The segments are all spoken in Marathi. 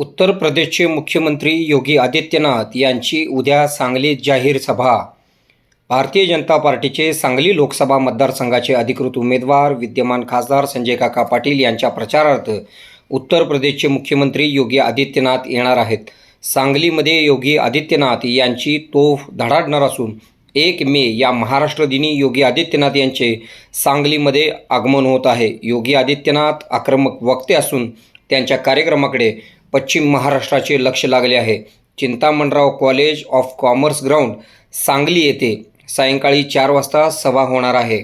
उत्तर प्रदेशचे मुख्यमंत्री योगी आदित्यनाथ यांची उद्या सांगलीत जाहीर सभा. भारतीय जनता पार्टीचे सांगली लोकसभा मतदारसंघाचे अधिकृत उमेदवार विद्यमान खासदार संजय काका पाटील यांच्या प्रचारार्थ उत्तर प्रदेशचे मुख्यमंत्री योगी आदित्यनाथ येणार आहेत. सांगलीमध्ये योगी आदित्यनाथ यांची तोफ धडाडणार असून एक मे या महाराष्ट्र दिनी योगी आदित्यनाथ यांचे सांगलीमध्ये आगमन होत आहे. योगी आदित्यनाथ आक्रमक वक्ते असून त्यांच्या कार्यक्रमाकडे पश्चिम महाराष्ट्राचे लक्ष लागले आहे. Chintamanrao college of commerce ground Sangli येथे सायंकाळी चार वाजता सभा होणार आहे.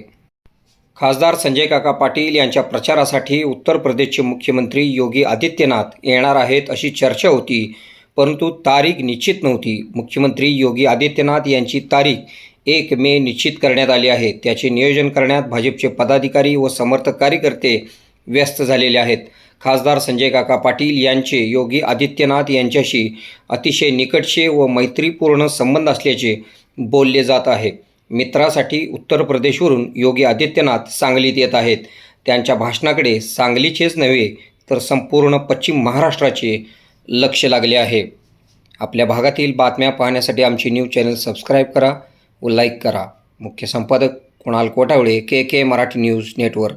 खासदार संजय काका पाटील यांच्या प्रचारासाठी उत्तर प्रदेशचे मुख्यमंत्री योगी आदित्यनाथ येणार आहेत अशी चर्चा होती परंतु तारीख निश्चित नव्हती. मुख्यमंत्री योगी आदित्यनाथ यांची तारीख एक मे निश्चित करण्यात आली आहे. त्याचे नियोजन करण्यात भाजपचे पदाधिकारी व समर्थक कार्यकर्ते व्यस्त झालेले आहेत. खासदार संजय काका पाटील यांचे योगी आदित्यनाथ यांच्याशी अतिशय निकटचे व मैत्रीपूर्ण संबंध असल्याचे बोलले जात आहे. मित्रासाठी उत्तर प्रदेशवरून योगी आदित्यनाथ सांगलीत येत आहेत. त्यांच्या भाषणाकडे सांगलीचेच नव्हे तर संपूर्ण पश्चिम महाराष्ट्राचे लक्ष लागले आहे. आपल्या भागातील बातम्या पाहण्यासाठी आमची न्यूज चॅनल सबस्क्राईब करा व लाईक करा. मुख्य संपादक Kunal Kotawale K K Marathi news network.